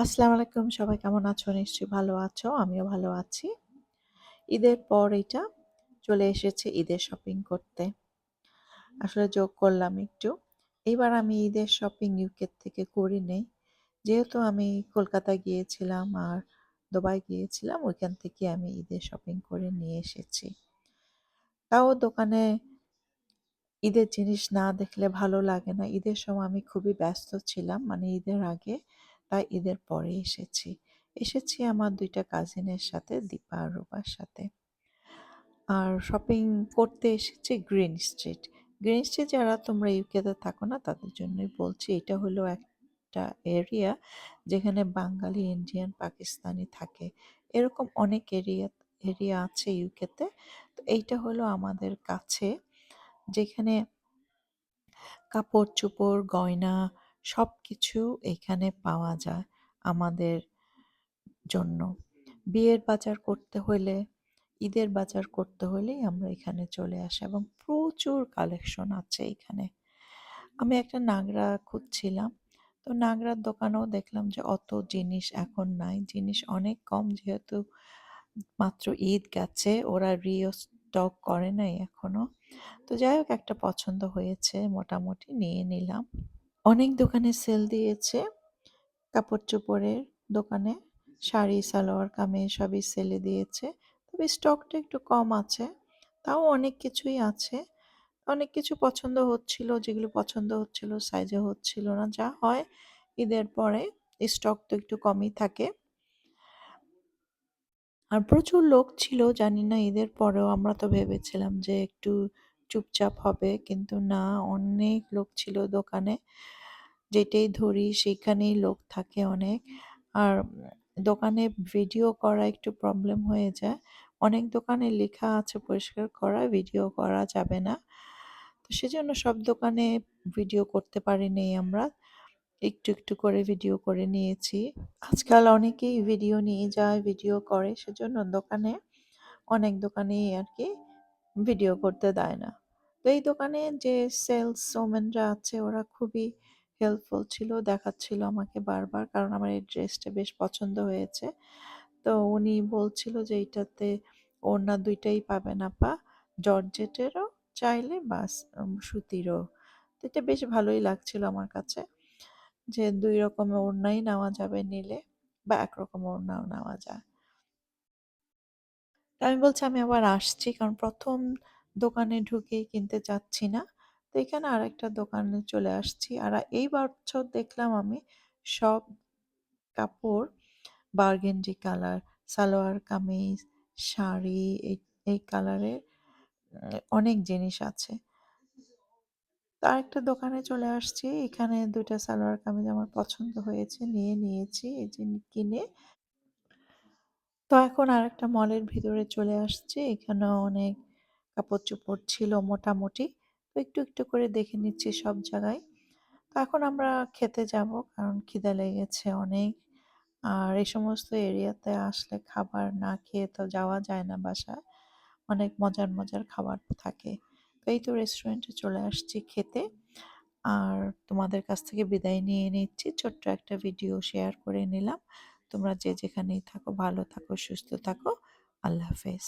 আসসালামু আলাইকুম, সবাই কেমন আছো? নিশ্চয়ই ভালো আছো। আমিও ভালো আছি। ঈদের পর এটা চলে এসেছে ঈদের শপিং করতে। আসলে যোগ করলাম একটু। এইবার আমি ঈদের শপিং ইউকে থেকে করি নাই। যেহেতু আমি কলকাতা গিয়েছিলাম আর দুবাই গিয়েছিলাম, ওইখান থেকে আমি ঈদের শপিং করে নিয়ে এসেছি। তাও দোকানে ঈদের জিনিস না দেখলে ভালো লাগে না। ঈদের সময় আমি খুবই ব্যস্ত ছিলাম মানে ঈদের আগে তাই ঈদের পরে এসেছি। এসেছি আমার দুইটা কাজিনের সাথে দীপা আর রূপার সাথে। আর শপিং করতে এসেছি গ্রিন স্ট্রিট। গ্রিন স্ট্রিট যারা তোমরা ইউকেতে থাকো না তাদের জন্যই বলছি। এটা হলো একটা এরিয়া যেখানে বাঙালি, ইন্ডিয়ান, পাকিস্তানি থাকে। এরকম অনেক এরিয়া এরিয়া আছে ইউকেতে। তো এইটা হলো আমাদের কাছে যেখানে কাপড়-চোপড়, গয়না সবকিছু এখানে পাওয়া যায় আমাদের জন্য। বিয়ের বাজার করতে হলে, ঈদের বাজার করতে হলেই আমরা এখানে চলে আসি এবং প্রচুর কালেকশন আছে এখানে। আমি একটা নাগরা খুঁজছিলাম। তো নাগরার দোকানেও দেখলাম যে অত জিনিস এখন নাই। জিনিস অনেক কম যেহেতু মাত্র ঈদ গেছে ওরা রিও স্টক করে নাই এখনও। তো যাই হোক একটা পছন্দ হয়েছে মোটামুটি নিয়ে নিলাম। অনেক দোকানে সেল দিয়েছে কাপড়-চোপড়ের দোকানে শাড়ি, সালোয়ার কামিজ সবই সেলে দিয়েছে। তবে স্টকটা একটু কম আছে। তাও অনেক কিছুই আছে। অনেক কিছু পছন্দ হচ্ছিল যেগুলো পছন্দ হচ্ছিল সাইজে হচ্ছিল না। যা হয় ঈদের পরে স্টক তো একটু কমই থাকে। আর প্রচুর লোক ছিল জানি না ঈদের পরেও আমরা তো ভেবেছিলাম যে একটু চুপচাপ হবে। কিন্তু না, অনেক লোক ছিল দোকানে। যেটাই ধরি, সেখানেই লোক থাকে অনেক। আর দোকানে ভিডিও করা একটু প্রবলেম হয়ে যায়। অনেক দোকানে লেখা আছে পরিষ্কার করা ভিডিও করা যাবে না। তো সেজন্য সব দোকানে ভিডিও করতে পারিনি আমরা। একটু একটু করে ভিডিও করে নিয়েছি। আজকাল অনেকেই ভিডিও নিয়ে যায় ভিডিও করে। সেজন্য দোকানে, অনেক দোকানেই আর কি ভিডিও করতে দেয় না। তো এই দোকানে যে সেলস ওমেনরা আছে, ওরা খুবই হেল্পফুল ছিল, দেখাচ্ছিল আমাকে বারবার, কারণ আমার এই ড্রেসটা বেশ পছন্দ হয়েছে। তো উনি বলছিল যে এইটাতে ওড়না দুইটাই পাবেন, আপা। জর্জেটেরও চাইলে বা সুতিরও। তো এটা বেশ ভালোই লাগছিল আমার কাছে, যে দুই রকমের ওড়নাই নেওয়া যাবে নিলে বা একরকম ওড়নাও নেওয়া যায়। আমি বলছি আমি আবার আসছি, কারণ প্রথম দোকানে ঢুকেই কিনতে চাচ্ছি না। তো এখানে আরেকটা দোকানে চলে আসছি। আর এই বছর দেখলাম আমি সব কাপড় বার্গেন্ডি কালার, সালোয়ার, কামিজ, শাড়ি, এই এই কালারের অনেক জিনিস আছে। তো আরেকটা দোকানে চলে আসছি। এখানে দুইটা সালোয়ার, কামিজ আমার পছন্দ হয়েছে, নিয়ে নিয়েছি, এই যে কিনে। তো এখন আর একটা মলের ভিতরে চলে আসছি। এখানে অনেক কাপড় চোপড় ছিল মোটামুটি। তো একটু একটু করে দেখে নিচ্ছি সব জায়গায়। তো এখন আমরা খেতে যাব কারণ খিদে লেগেছে অনেক। আর এই সমস্ত এরিয়াতে আসলে খাবার না খেয়ে তো যাওয়া যায় না বাসায়। অনেক মজার মজার খাবার থাকে। তো এই তো রেস্টুরেন্টে চলে আসছি খেতে। আর তোমাদের কাছ থেকে বিদায় নিয়ে নিচ্ছি। ছোট্ট একটা ভিডিও শেয়ার করে নিলাম। তোমরা যে যেখানেই থাকো, ভালো থাকো, সুস্থ থাকো। আল্লাহ হাফেজ।